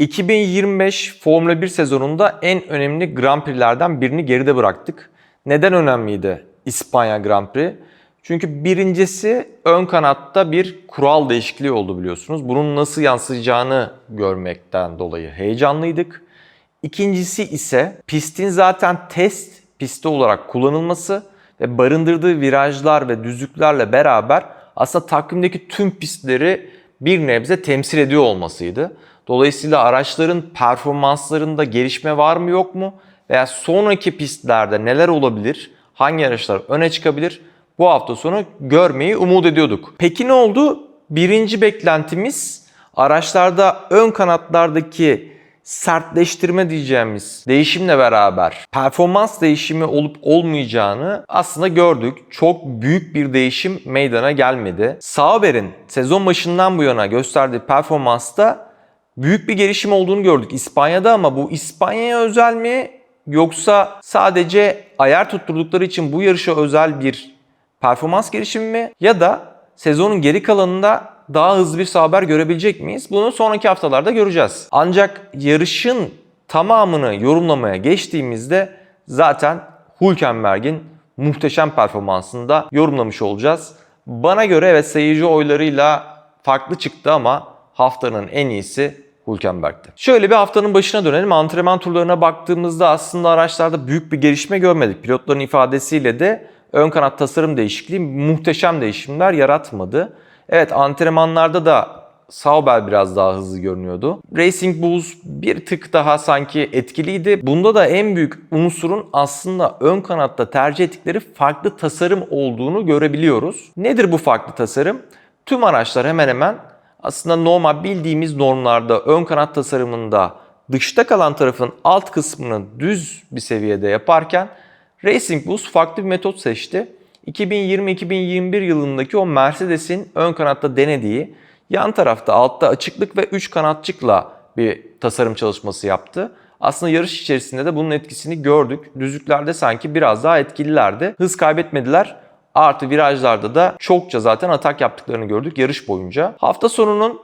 2025 Formula 1 sezonunda en önemli Grand Prix'lerden birini geride bıraktık. Neden önemliydi İspanya Grand Prix? Çünkü birincisi ön kanatta bir kural değişikliği oldu biliyorsunuz. Bunun nasıl yansıyacağını görmekten dolayı heyecanlıydık. İkincisi ise pistin zaten test pisti olarak kullanılması ve barındırdığı virajlar ve düzlüklerle beraber aslında takvimdeki tüm pistleri bir nebze temsil ediyor olmasıydı. Dolayısıyla araçların performanslarında gelişme var mı yok mu veya sonraki pistlerde neler olabilir, hangi araçlar öne çıkabilir bu hafta sonu görmeyi umut ediyorduk. Peki ne oldu? Birinci beklentimiz araçlarda ön kanatlardaki sertleştirme diyeceğimiz değişimle beraber performans değişimi olup olmayacağını aslında gördük. Çok büyük bir değişim meydana gelmedi. Sauber'in sezon başından bu yana gösterdiği performansta büyük bir gelişim olduğunu gördük İspanya'da ama bu İspanya'ya özel mi yoksa sadece ayar tutturdukları için bu yarışa özel bir performans gelişimi mi ya da sezonun geri kalanında daha hızlı bir Sauber görebilecek miyiz? Bunu sonraki haftalarda göreceğiz. Ancak yarışın tamamını yorumlamaya geçtiğimizde zaten Hülkenberg'in muhteşem performansını da yorumlamış olacağız. Bana göre evet seyirci oylarıyla farklı çıktı ama haftanın en iyisi Hülkenberg'ti. Şöyle bir haftanın başına dönelim. Antrenman turlarına baktığımızda aslında araçlarda büyük bir gelişme görmedik. Pilotların ifadesiyle de ön kanat tasarım değişikliği muhteşem değişimler yaratmadı. Evet antrenmanlarda da Sauber biraz daha hızlı görünüyordu. Racing Bulls bir tık daha sanki etkiliydi. Bunda da en büyük unsurun aslında ön kanatta tercih ettikleri farklı tasarım olduğunu görebiliyoruz. Nedir bu farklı tasarım? Tüm araçlar hemen hemen aslında normal bildiğimiz normlarda ön kanat tasarımında dışta kalan tarafın alt kısmını düz bir seviyede yaparken Racing Bulls farklı bir metot seçti. 2020-2021 yılındaki o Mercedes'in ön kanatta denediği yan tarafta altta açıklık ve 3 kanatçıkla bir tasarım çalışması yaptı. Aslında yarış içerisinde de bunun etkisini gördük. Düzlüklerde sanki biraz daha etkililerdi. Hız kaybetmediler. Artı virajlarda da çokça zaten atak yaptıklarını gördük yarış boyunca. Hafta sonunun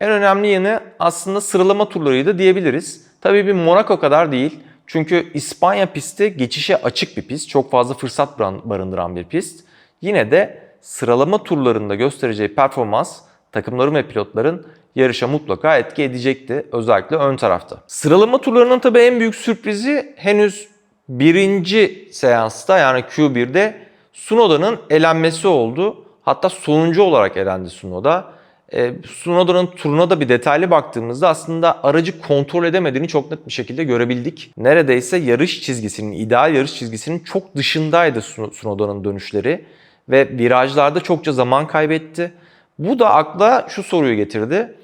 en önemli yanı aslında sıralama turlarıydı diyebiliriz. Tabii bir Monaco kadar değil. Çünkü İspanya pisti geçişe açık bir pist. Çok fazla fırsat barındıran bir pist. Yine de sıralama turlarında göstereceği performans takımların ve pilotların yarışa mutlaka etki edecekti. Özellikle ön tarafta. Sıralama turlarının tabii en büyük sürprizi henüz birinci seansta yani Q1'de Sunoda'nın elenmesi oldu. Hatta sonuncu olarak elendi Sunoda. E, Sunoda'nın turuna da bir detaylı baktığımızda aslında aracı kontrol edemediğini çok net bir şekilde görebildik. Neredeyse yarış çizgisinin, ideal yarış çizgisinin çok dışındaydı Sunoda'nın dönüşleri. Ve virajlarda çokça zaman kaybetti. Bu da akla şu soruyu getirdi.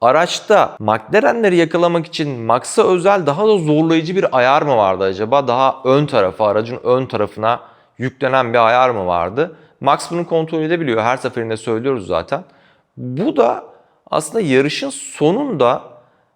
Araçta McLaren'leri yakalamak için Max'a özel daha da zorlayıcı bir ayar mı vardı acaba? Daha ön tarafa, aracın ön tarafına yüklenen bir ayar mı vardı? Max bunu kontrol edebiliyor. Her seferinde söylüyoruz zaten. Bu da aslında yarışın sonunda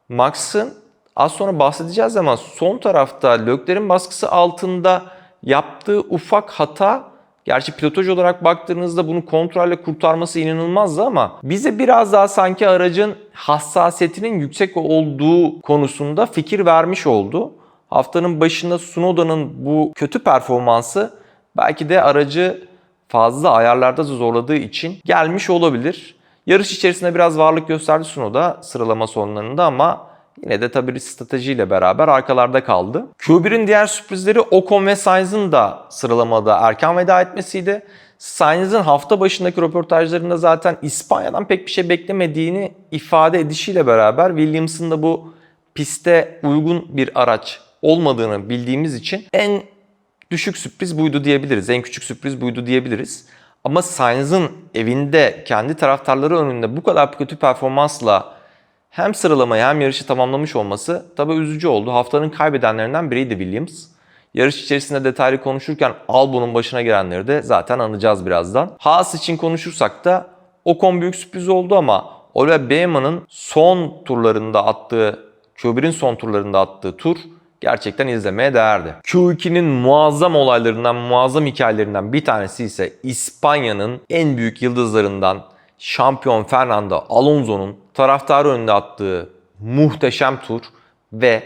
Max'ın az sonra bahsedeceğiz ama son tarafta Lökler'in baskısı altında yaptığı ufak hata Gerçi pilotaj olarak baktığınızda bunu kontrolle kurtarması inanılmazdı ama bize biraz daha sanki aracın hassasiyetinin yüksek olduğu konusunda fikir vermiş oldu. Haftanın başında Sunoda'nın bu kötü performansı belki de aracı fazla ayarlarda da zorladığı için gelmiş olabilir. Yarış içerisinde biraz varlık gösterdi Sunoda sıralama sonlarında ama yine de tabii stratejiyle beraber arkalarda kaldı. Q1'in diğer sürprizleri Ocon ve Sainz'ın da sıralamada erken veda etmesiydi. Sainz'ın hafta başındaki röportajlarında zaten İspanya'dan pek bir şey beklemediğini ifade edişiyle beraber Williams'ın da bu piste uygun bir araç olmadığını bildiğimiz için en düşük sürpriz buydu diyebiliriz. En küçük sürpriz buydu diyebiliriz. Ama Sainz'ın evinde kendi taraftarları önünde bu kadar kötü performansla hem sıralamayı hem yarışı tamamlamış olması tabii üzücü oldu. Haftanın kaybedenlerinden biriydi Williams. Yarış içerisinde detaylı konuşurken Albon'un başına gelenleri de zaten anacağız birazdan. Haas için konuşursak da Ocon büyük sürpriz oldu ama Oliver Beeman'ın son turlarında attığı, Q1'in son turlarında attığı tur gerçekten izlemeye değerdi. Q2'nin muazzam olaylarından, muazzam hikayelerinden bir tanesi ise İspanya'nın en büyük yıldızlarından şampiyon Fernando Alonso'nun taraftarı önünde attığı muhteşem tur ve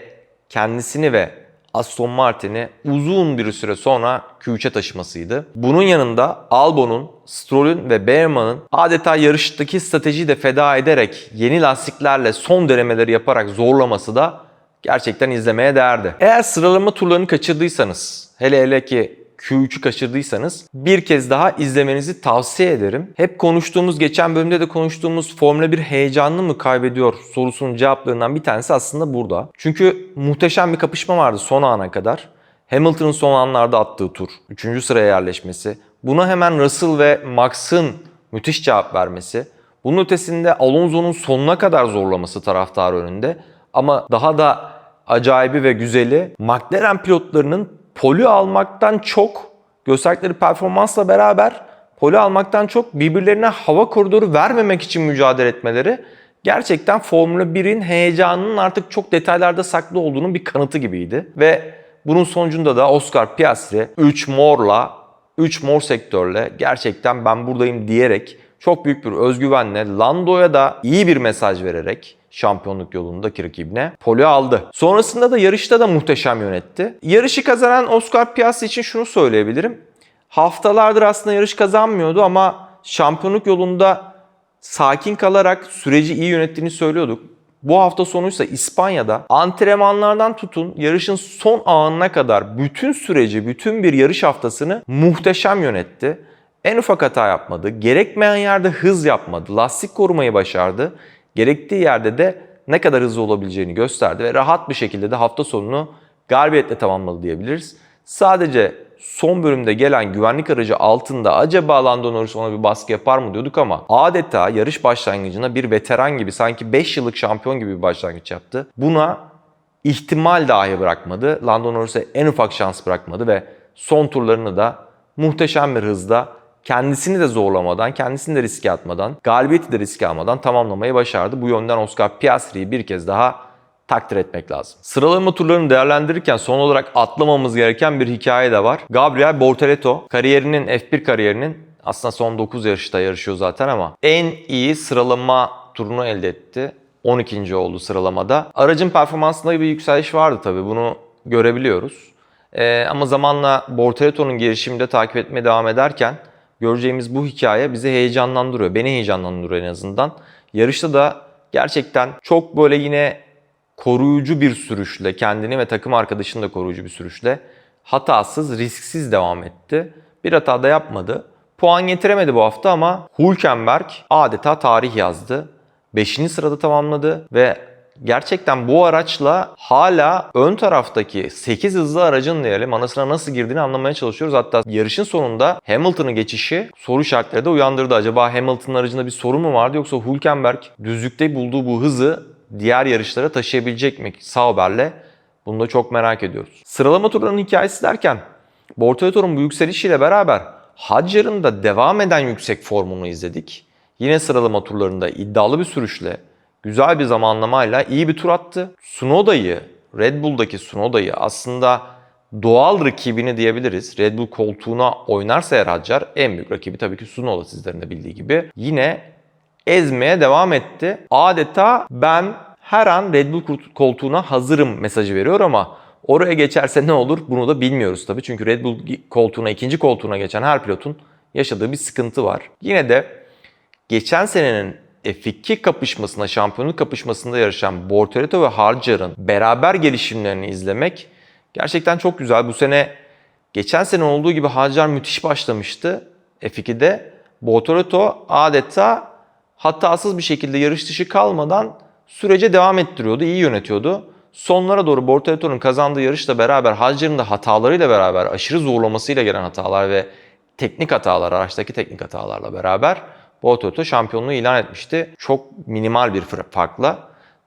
kendisini ve Aston Martin'i uzun bir süre sonra Q3'e taşımasıydı. Bunun yanında Albon'un, Stroll'ün ve Behrman'ın adeta yarıştaki stratejiyi de feda ederek yeni lastiklerle son denemeleri yaparak zorlaması da gerçekten izlemeye değerdi. Eğer sıralama turlarını kaçırdıysanız, hele hele ki Q3'ü kaçırdıysanız bir kez daha izlemenizi tavsiye ederim. Hep konuştuğumuz, geçen bölümde de konuştuğumuz Formula 1 heyecanını mı kaybediyor sorusunun cevaplarından bir tanesi aslında burada. Çünkü muhteşem bir kapışma vardı son ana kadar. Hamilton'ın son anlarda attığı tur, 3. sıraya yerleşmesi, buna hemen Russell ve Max'ın müthiş cevap vermesi, bunun ötesinde Alonso'nun sonuna kadar zorlaması taraftar önünde ama daha da acayibi ve güzeli McLaren pilotlarının poli almaktan çok gösterdikleri performansla beraber poli almaktan çok birbirlerine hava koridoru vermemek için mücadele etmeleri gerçekten Formula 1'in heyecanının artık çok detaylarda saklı olduğunun bir kanıtı gibiydi. Ve bunun sonucunda da Oscar Piastri 3 morla, 3 mor sektörle gerçekten ben buradayım diyerek çok büyük bir özgüvenle Lando'ya da iyi bir mesaj vererek şampiyonluk yolundaki rakibine poli aldı. Sonrasında da yarışta da muhteşem yönetti. Yarışı kazanan Oscar Piastri için şunu söyleyebilirim. Haftalardır aslında yarış kazanmıyordu ama şampiyonluk yolunda sakin kalarak süreci iyi yönettiğini söylüyorduk. Bu hafta sonuysa İspanya'da antrenmanlardan tutun yarışın son anına kadar bütün süreci, bütün bir yarış haftasını muhteşem yönetti. En ufak hata yapmadı. Gerekmeyen yerde hız yapmadı. Lastik korumayı başardı. Gerektiği yerde de ne kadar hızlı olabileceğini gösterdi ve rahat bir şekilde de hafta sonunu galibiyetle tamamladı diyebiliriz. Sadece son bölümde gelen güvenlik aracı altında acaba Lando Norris ona bir baskı yapar mı diyorduk ama adeta yarış başlangıcına bir veteran gibi sanki 5 yıllık şampiyon gibi bir başlangıç yaptı. Buna ihtimal dahi bırakmadı. Lando Norris'e en ufak şans bırakmadı ve son turlarını da muhteşem bir hızda kendisini de zorlamadan, kendisini de riske atmadan, galibiyeti de riske almadan tamamlamayı başardı. Bu yönden Oscar Piastri'yi bir kez daha takdir etmek lazım. Sıralama turlarını değerlendirirken son olarak atlamamız gereken bir hikaye de var. Gabriel Bortoleto kariyerinin F1 kariyerinin aslında son 9 yarışta yarışıyor zaten ama en iyi sıralama turunu elde etti. 12. oldu sıralamada. Aracın performansında bir yükseliş vardı tabii bunu görebiliyoruz. Ee, ama zamanla Bortoletto'nun gelişiminde takip etmeye devam ederken göreceğimiz bu hikaye bizi heyecanlandırıyor. Beni heyecanlandırıyor en azından. Yarışta da gerçekten çok böyle yine koruyucu bir sürüşle, kendini ve takım arkadaşını da koruyucu bir sürüşle hatasız, risksiz devam etti. Bir hata da yapmadı. Puan getiremedi bu hafta ama Hülkenberg adeta tarih yazdı. 5. sırada tamamladı ve gerçekten bu araçla hala ön taraftaki 8 hızlı aracın diyelim anasına nasıl girdiğini anlamaya çalışıyoruz. Hatta yarışın sonunda Hamilton'ın geçişi soru işaretleri de uyandırdı. Acaba Hamilton'ın aracında bir sorun mu vardı yoksa Hülkenberg düzlükte bulduğu bu hızı diğer yarışlara taşıyabilecek mi Sauber'le? Bunu da çok merak ediyoruz. Sıralama turlarının hikayesi derken Bortoletto'nun bu yükselişiyle beraber Hadjar'ın da devam eden yüksek formunu izledik. Yine sıralama turlarında iddialı bir sürüşle, güzel bir zamanlamayla iyi bir tur attı. Sunoda'yı, Red Bull'daki Sunoda'yı aslında doğal rakibini diyebiliriz. Red Bull koltuğuna oynarsa eğer Hadjar en büyük rakibi tabii ki Sunoda sizlerin de bildiği gibi. Yine ezmeye devam etti. Adeta ben her an Red Bull koltuğuna hazırım mesajı veriyor ama oraya geçerse ne olur bunu da bilmiyoruz tabii. Çünkü Red Bull koltuğuna, ikinci koltuğuna geçen her pilotun yaşadığı bir sıkıntı var. Yine de geçen senenin F2 kapışmasında, şampiyonluk kapışmasında yarışan Bortoleto ve Harcar'ın beraber gelişimlerini izlemek gerçekten çok güzel. Bu sene geçen sene olduğu gibi Harcar müthiş başlamıştı F2'de. Bortoleto adeta hatasız bir şekilde yarış dışı kalmadan sürece devam ettiriyordu, iyi yönetiyordu. Sonlara doğru Bortoletto'nun kazandığı yarışla beraber Haccer'ın da hatalarıyla beraber aşırı zorlamasıyla gelen hatalar ve teknik hatalar, araçtaki teknik hatalarla beraber Bortoletto şampiyonluğu ilan etmişti. Çok minimal bir farkla.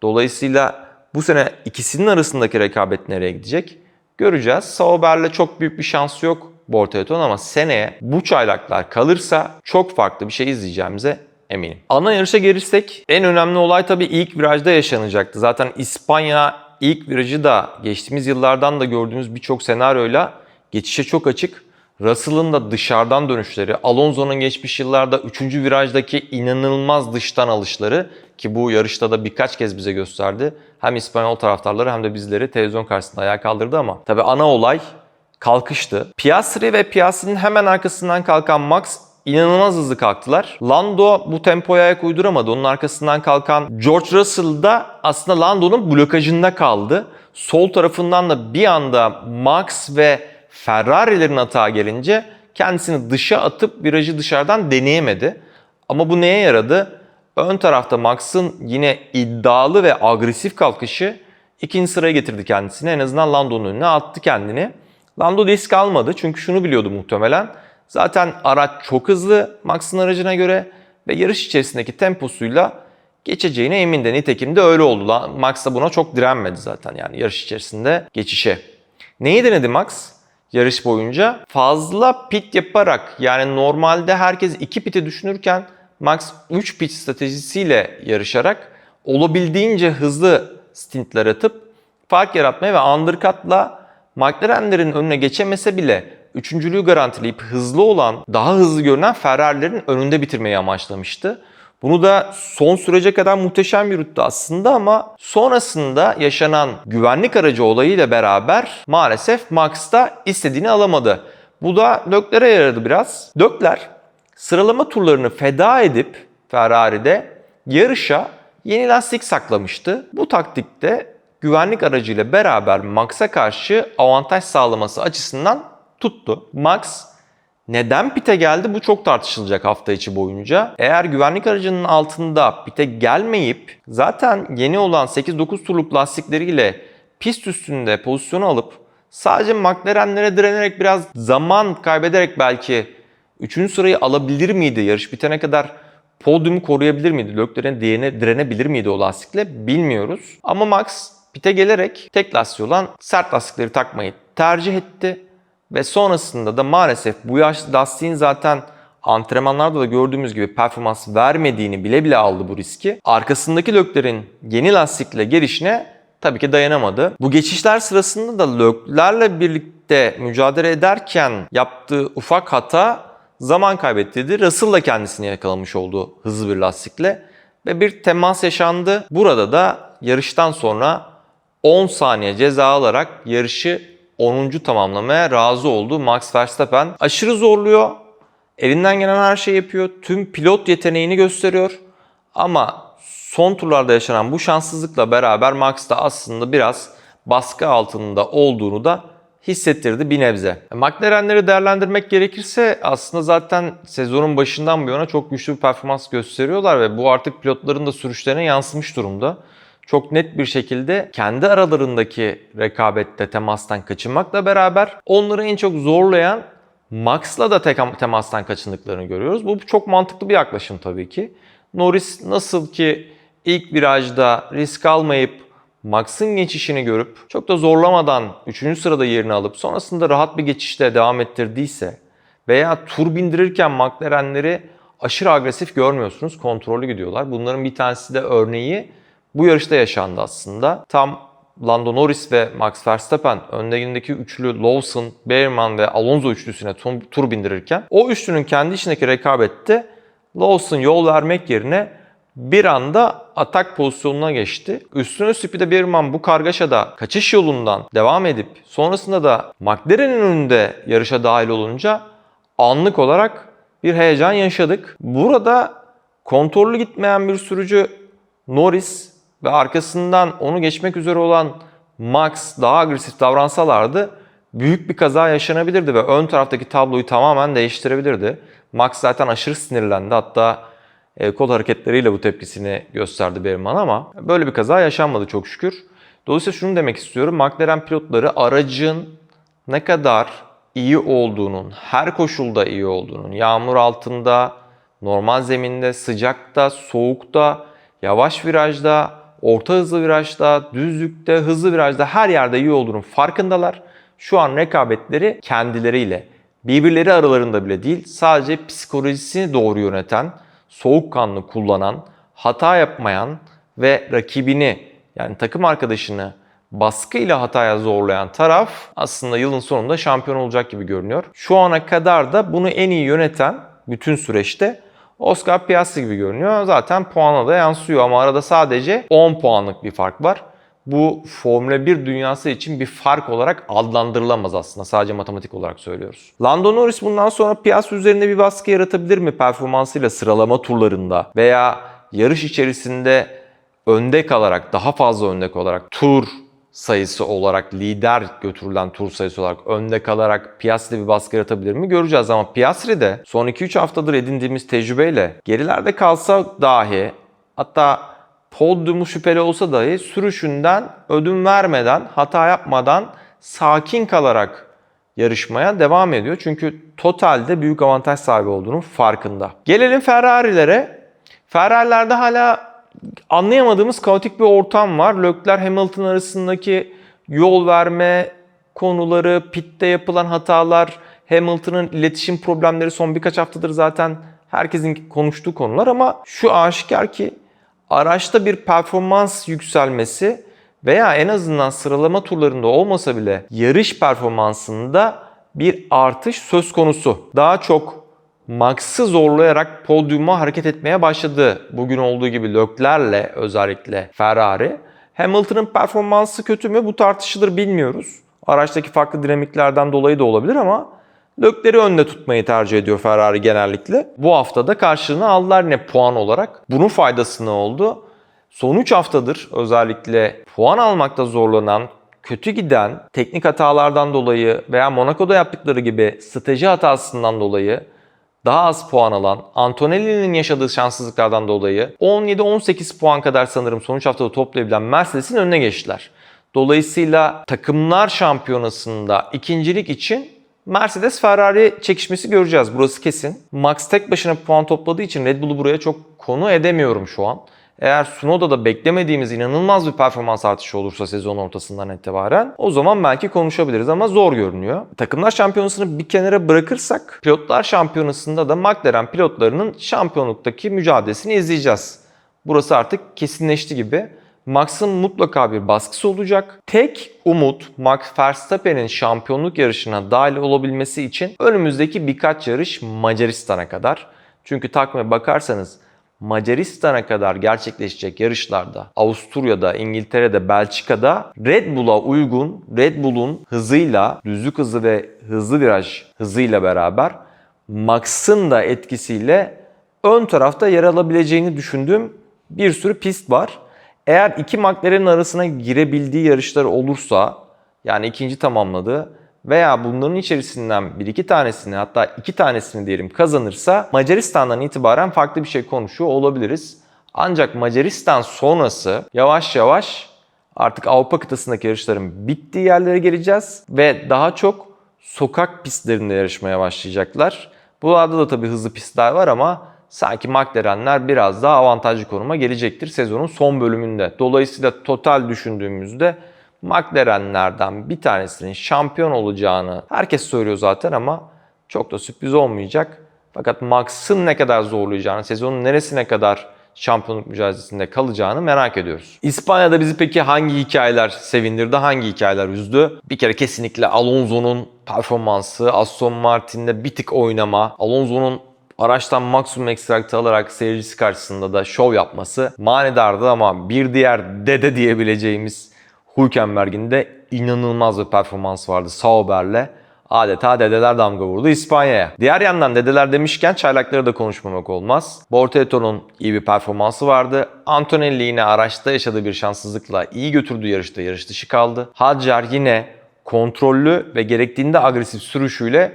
Dolayısıyla bu sene ikisinin arasındaki rekabet nereye gidecek? Göreceğiz. Sauber'le çok büyük bir şansı yok Bortoletto'nun ama seneye bu çaylaklar kalırsa çok farklı bir şey izleyeceğimize eminim. Ana yarışa gelirsek en önemli olay tabii ilk virajda yaşanacaktı. Zaten İspanya ilk virajı da geçtiğimiz yıllardan da gördüğümüz birçok senaryoyla geçişe çok açık. Russell'ın da dışarıdan dönüşleri, Alonso'nun geçmiş yıllarda 3. virajdaki inanılmaz dıştan alışları ki bu yarışta da birkaç kez bize gösterdi. Hem İspanyol taraftarları hem de bizleri televizyon karşısında ayağa kaldırdı ama tabii ana olay kalkıştı. Piastri ve Piastri'nin hemen arkasından kalkan Max inanılmaz hızlı kalktılar. Lando bu tempoya ayak uyduramadı. Onun arkasından kalkan George Russell da aslında Lando'nun blokajında kaldı. Sol tarafından da bir anda Max ve Ferrari'lerin hata gelince kendisini dışa atıp virajı dışarıdan deneyemedi. Ama bu neye yaradı? Ön tarafta Max'ın yine iddialı ve agresif kalkışı ikinci sıraya getirdi kendisini. En azından Lando'nun önüne attı kendini. Lando risk almadı çünkü şunu biliyordu muhtemelen. Zaten araç çok hızlı Max'ın aracına göre ve yarış içerisindeki temposuyla geçeceğine emindi. Nitekim de öyle oldu. Max da buna çok direnmedi zaten yani yarış içerisinde geçişe. Neyi denedi Max? Yarış boyunca fazla pit yaparak yani normalde herkes 2 piti düşünürken Max 3 pit stratejisiyle yarışarak olabildiğince hızlı stintler atıp fark yaratmaya ve undercut'la McLaren'lerin önüne geçemese bile üçüncülüğü garantileyip hızlı olan, daha hızlı görünen Ferrari'lerin önünde bitirmeyi amaçlamıştı. Bunu da son sürece kadar muhteşem yürüttü aslında ama sonrasında yaşanan güvenlik aracı olayıyla beraber maalesef Max da istediğini alamadı. Bu da Lökler'e yaradı biraz. Lökler sıralama turlarını feda edip Ferrari'de yarışa yeni lastik saklamıştı. Bu taktikte güvenlik aracıyla beraber Max'a karşı avantaj sağlaması açısından tuttu. Max neden pite geldi bu çok tartışılacak hafta içi boyunca. Eğer güvenlik aracının altında pite gelmeyip zaten yeni olan 8-9 turluk lastikleriyle pist üstünde pozisyonu alıp sadece McLaren'lere direnerek biraz zaman kaybederek belki 3. sırayı alabilir miydi? Yarış bitene kadar podyumu koruyabilir miydi? Lökler'in direne, direnebilir miydi o lastikle bilmiyoruz. Ama Max pite gelerek tek lastiği olan sert lastikleri takmayı tercih etti. Ve sonrasında da maalesef bu yaş lastiğin zaten antrenmanlarda da gördüğümüz gibi performans vermediğini bile bile aldı bu riski. Arkasındaki löklerin yeni lastikle gelişine tabii ki dayanamadı. Bu geçişler sırasında da löklerle birlikte mücadele ederken yaptığı ufak hata zaman kaybettirdi. Russell da kendisini yakalamış oldu hızlı bir lastikle ve bir temas yaşandı. Burada da yarıştan sonra 10 saniye ceza alarak yarışı 10. tamamlamaya razı oldu Max Verstappen. Aşırı zorluyor. Elinden gelen her şeyi yapıyor. Tüm pilot yeteneğini gösteriyor. Ama son turlarda yaşanan bu şanssızlıkla beraber Max da aslında biraz baskı altında olduğunu da hissettirdi bir nebze. McLaren'leri değerlendirmek gerekirse aslında zaten sezonun başından bu yana çok güçlü bir performans gösteriyorlar ve bu artık pilotların da sürüşlerine yansımış durumda çok net bir şekilde kendi aralarındaki rekabette temastan kaçınmakla beraber onları en çok zorlayan Max'la da temastan kaçındıklarını görüyoruz. Bu çok mantıklı bir yaklaşım tabii ki. Norris nasıl ki ilk virajda risk almayıp Max'ın geçişini görüp çok da zorlamadan 3. sırada yerini alıp sonrasında rahat bir geçişle devam ettirdiyse veya tur bindirirken McLaren'leri aşırı agresif görmüyorsunuz. Kontrollü gidiyorlar. Bunların bir tanesi de örneği bu yarışta yaşandı aslında. Tam Lando Norris ve Max Verstappen önlerindeki üçlü Lawson, Behrman ve Alonso üçlüsüne tur bindirirken o üçlünün kendi içindeki rekabette Lawson yol vermek yerine bir anda atak pozisyonuna geçti. Üstüne üstlük bir de Behrman bu kargaşada kaçış yolundan devam edip sonrasında da McLaren'in önünde yarışa dahil olunca anlık olarak bir heyecan yaşadık. Burada kontrollü gitmeyen bir sürücü Norris ve arkasından onu geçmek üzere olan Max daha agresif davransalardı büyük bir kaza yaşanabilirdi ve ön taraftaki tabloyu tamamen değiştirebilirdi. Max zaten aşırı sinirlendi. Hatta e, kol hareketleriyle bu tepkisini gösterdi Berman ama böyle bir kaza yaşanmadı çok şükür. Dolayısıyla şunu demek istiyorum. McLaren pilotları aracın ne kadar iyi olduğunun, her koşulda iyi olduğunun, yağmur altında, normal zeminde, sıcakta, soğukta, yavaş virajda, orta hızlı virajda, düzlükte, hızlı virajda her yerde iyi olduğunun farkındalar. Şu an rekabetleri kendileriyle, birbirleri aralarında bile değil, sadece psikolojisini doğru yöneten, soğukkanlı kullanan, hata yapmayan ve rakibini yani takım arkadaşını baskıyla hataya zorlayan taraf aslında yılın sonunda şampiyon olacak gibi görünüyor. Şu ana kadar da bunu en iyi yöneten bütün süreçte Oscar Piastri gibi görünüyor. Zaten puana da yansıyor ama arada sadece 10 puanlık bir fark var. Bu Formula 1 dünyası için bir fark olarak adlandırılamaz aslında. Sadece matematik olarak söylüyoruz. Lando Norris bundan sonra Piastri üzerinde bir baskı yaratabilir mi performansıyla sıralama turlarında veya yarış içerisinde önde kalarak, daha fazla önde kalarak tur sayısı olarak lider götürülen tur sayısı olarak önde kalarak Piastri'de bir baskı yaratabilir mi göreceğiz ama Piastri de son 2-3 haftadır edindiğimiz tecrübeyle gerilerde kalsa dahi hatta podyumu şüpheli olsa dahi sürüşünden ödün vermeden, hata yapmadan sakin kalarak yarışmaya devam ediyor. Çünkü totalde büyük avantaj sahibi olduğunun farkında. Gelelim Ferrari'lere. Ferrari'lerde hala anlayamadığımız kaotik bir ortam var. Leclerc Hamilton arasındaki yol verme konuları, pitte yapılan hatalar, Hamilton'ın iletişim problemleri son birkaç haftadır zaten herkesin konuştuğu konular ama şu aşikar ki araçta bir performans yükselmesi veya en azından sıralama turlarında olmasa bile yarış performansında bir artış söz konusu. Daha çok Max'ı zorlayarak podyuma hareket etmeye başladı. Bugün olduğu gibi Leclerc'le özellikle Ferrari. Hamilton'ın performansı kötü mü bu tartışılır bilmiyoruz. Araçtaki farklı dinamiklerden dolayı da olabilir ama Leclerc'i önde tutmayı tercih ediyor Ferrari genellikle. Bu hafta da karşılığını aldılar yine puan olarak. Bunun faydası ne oldu? Son 3 haftadır özellikle puan almakta zorlanan, kötü giden teknik hatalardan dolayı veya Monaco'da yaptıkları gibi strateji hatasından dolayı daha az puan alan Antonelli'nin yaşadığı şanssızlıklardan dolayı 17-18 puan kadar sanırım sonuç haftada toplayabilen Mercedes'in önüne geçtiler. Dolayısıyla takımlar şampiyonasında ikincilik için Mercedes Ferrari çekişmesi göreceğiz. Burası kesin. Max tek başına puan topladığı için Red Bull'u buraya çok konu edemiyorum şu an. Eğer Sunoda'da beklemediğimiz inanılmaz bir performans artışı olursa sezon ortasından itibaren o zaman belki konuşabiliriz ama zor görünüyor. Takımlar şampiyonasını bir kenara bırakırsak pilotlar şampiyonasında da McLaren pilotlarının şampiyonluktaki mücadelesini izleyeceğiz. Burası artık kesinleşti gibi. Max'ın mutlaka bir baskısı olacak. Tek umut Max Verstappen'in şampiyonluk yarışına dahil olabilmesi için önümüzdeki birkaç yarış Macaristan'a kadar. Çünkü takvime bakarsanız Macaristan'a kadar gerçekleşecek yarışlarda Avusturya'da, İngiltere'de, Belçika'da Red Bull'a uygun, Red Bull'un hızıyla, düzlük hızı ve hızlı viraj hızıyla beraber Max'ın da etkisiyle ön tarafta yer alabileceğini düşündüğüm bir sürü pist var. Eğer iki McLaren'in arasına girebildiği yarışlar olursa yani ikinci tamamladı veya bunların içerisinden bir iki tanesini hatta iki tanesini diyelim kazanırsa Macaristan'dan itibaren farklı bir şey konuşuyor olabiliriz. Ancak Macaristan sonrası yavaş yavaş artık Avrupa kıtasındaki yarışların bittiği yerlere geleceğiz ve daha çok sokak pistlerinde yarışmaya başlayacaklar. Buralarda da tabii hızlı pistler var ama sanki McLaren'ler biraz daha avantajlı konuma gelecektir sezonun son bölümünde. Dolayısıyla total düşündüğümüzde McLaren'lerden bir tanesinin şampiyon olacağını herkes söylüyor zaten ama çok da sürpriz olmayacak. Fakat Max'ın ne kadar zorlayacağını, sezonun neresine kadar şampiyonluk mücadelesinde kalacağını merak ediyoruz. İspanya'da bizi peki hangi hikayeler sevindirdi, hangi hikayeler üzdü? Bir kere kesinlikle Alonso'nun performansı, Aston Martin'de bir tık oynama, Alonso'nun araçtan maksimum ekstraktı alarak seyircisi karşısında da şov yapması manedardı ama bir diğer dede diyebileceğimiz Hülkenberg'in de inanılmaz bir performans vardı Sauber'le. Adeta dedeler damga vurdu İspanya'ya. Diğer yandan dedeler demişken çaylakları da konuşmamak olmaz. Bortoeto'nun iyi bir performansı vardı. Antonelli yine araçta yaşadığı bir şanssızlıkla iyi götürdüğü yarışta yarış dışı kaldı. Hadjar yine kontrollü ve gerektiğinde agresif sürüşüyle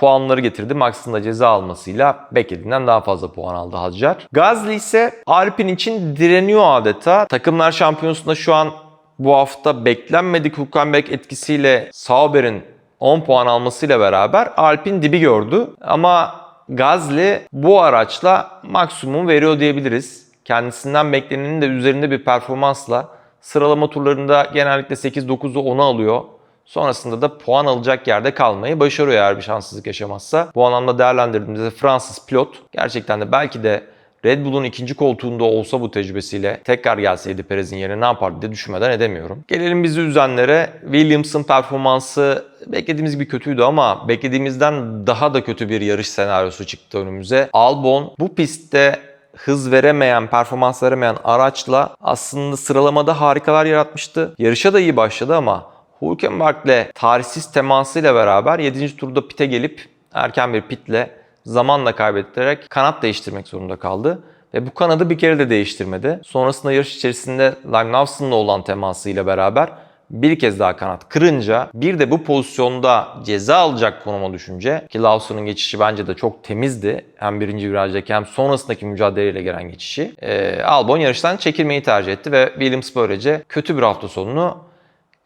puanları getirdi. Max'ın da ceza almasıyla beklediğinden daha fazla puan aldı Hadjar. Gazli ise Alpine için direniyor adeta. Takımlar şampiyonasında şu an bu hafta beklenmedik Hülkenberg etkisiyle Sauber'in 10 puan almasıyla beraber Alpine dibi gördü. Ama Gazli bu araçla maksimum veriyor diyebiliriz. Kendisinden beklenenin de üzerinde bir performansla sıralama turlarında genellikle 8-9'u 10'u alıyor. Sonrasında da puan alacak yerde kalmayı başarıyor eğer bir şanssızlık yaşamazsa. Bu anlamda değerlendirdiğimizde Fransız pilot gerçekten de belki de Red Bull'un ikinci koltuğunda olsa bu tecrübesiyle tekrar gelseydi Perez'in yerine ne yapardı diye düşünmeden edemiyorum. Gelelim bizi üzenlere. Williams'ın performansı beklediğimiz gibi kötüydü ama beklediğimizden daha da kötü bir yarış senaryosu çıktı önümüze. Albon bu pistte hız veremeyen, performans veremeyen araçla aslında sıralamada harikalar yaratmıştı. Yarışa da iyi başladı ama Hülkenberg'le tarihsiz temasıyla beraber 7. turda pite gelip erken bir pitle zamanla kaybettirerek kanat değiştirmek zorunda kaldı. Ve bu kanadı bir kere de değiştirmedi. Sonrasında yarış içerisinde Lime Lawson'la olan temasıyla beraber bir kez daha kanat kırınca bir de bu pozisyonda ceza alacak konuma düşünce ki Lawson'un geçişi bence de çok temizdi. Hem birinci virajdaki hem sonrasındaki mücadeleyle gelen geçişi. Ee, Albon yarıştan çekilmeyi tercih etti ve Williams böylece kötü bir hafta sonunu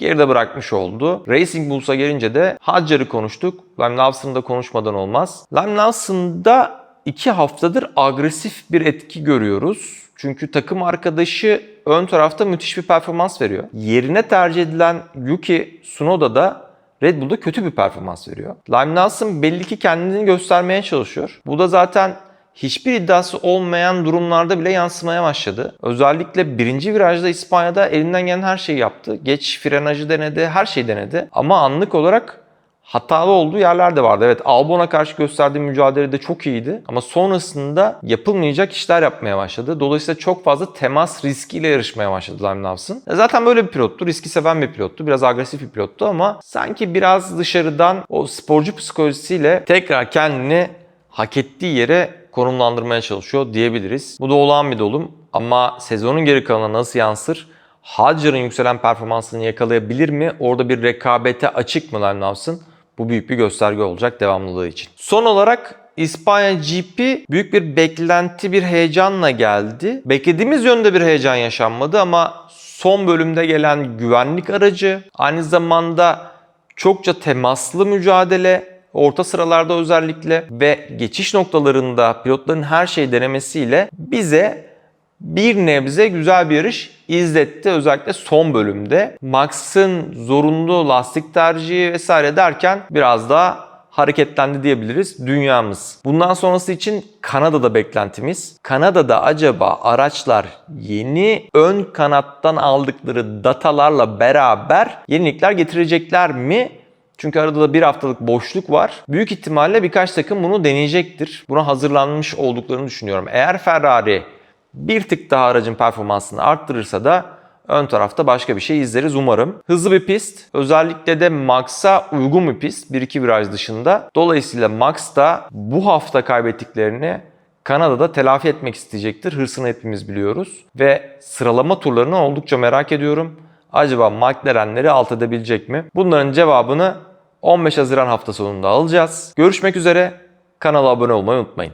geride bırakmış oldu. Racing Bulls'a gelince de Hadjar'ı konuştuk. Lime Lawson'ı da konuşmadan olmaz. Lime Lawson'da iki haftadır agresif bir etki görüyoruz. Çünkü takım arkadaşı ön tarafta müthiş bir performans veriyor. Yerine tercih edilen Yuki Tsunoda da Red Bull'da kötü bir performans veriyor. Lime Lawson belli ki kendini göstermeye çalışıyor. Bu da zaten hiçbir iddiası olmayan durumlarda bile yansımaya başladı. Özellikle birinci virajda İspanya'da elinden gelen her şeyi yaptı. Geç frenajı denedi, her şeyi denedi. Ama anlık olarak hatalı olduğu yerler de vardı. Evet Albon'a karşı gösterdiği mücadele de çok iyiydi. Ama sonrasında yapılmayacak işler yapmaya başladı. Dolayısıyla çok fazla temas riskiyle yarışmaya başladı Lime. E Zaten böyle bir pilottu. Riski seven bir pilottu. Biraz agresif bir pilottu ama sanki biraz dışarıdan o sporcu psikolojisiyle tekrar kendini hak ettiği yere konumlandırmaya çalışıyor diyebiliriz. Bu da olağan bir dolum ama sezonun geri kalanına nasıl yansır? Hadjar'ın yükselen performansını yakalayabilir mi? Orada bir rekabete açık mı Lime Lawson? Bu büyük bir gösterge olacak devamlılığı için. Son olarak İspanya GP büyük bir beklenti, bir heyecanla geldi. Beklediğimiz yönde bir heyecan yaşanmadı ama son bölümde gelen güvenlik aracı, aynı zamanda çokça temaslı mücadele, orta sıralarda özellikle ve geçiş noktalarında pilotların her şeyi denemesiyle bize bir nebze güzel bir yarış izletti. Özellikle son bölümde. Max'ın zorunlu lastik tercihi vesaire derken biraz daha hareketlendi diyebiliriz dünyamız. Bundan sonrası için Kanada'da beklentimiz. Kanada'da acaba araçlar yeni ön kanattan aldıkları datalarla beraber yenilikler getirecekler mi? Çünkü arada da bir haftalık boşluk var. Büyük ihtimalle birkaç takım bunu deneyecektir. Buna hazırlanmış olduklarını düşünüyorum. Eğer Ferrari bir tık daha aracın performansını arttırırsa da ön tarafta başka bir şey izleriz umarım. Hızlı bir pist. Özellikle de Max'a uygun bir pist. 1-2 viraj dışında. Dolayısıyla Max da bu hafta kaybettiklerini Kanada'da telafi etmek isteyecektir. Hırsını hepimiz biliyoruz. Ve sıralama turlarını oldukça merak ediyorum. Acaba McLaren'leri alt edebilecek mi? Bunların cevabını 15 Haziran hafta sonunda alacağız. Görüşmek üzere. Kanala abone olmayı unutmayın.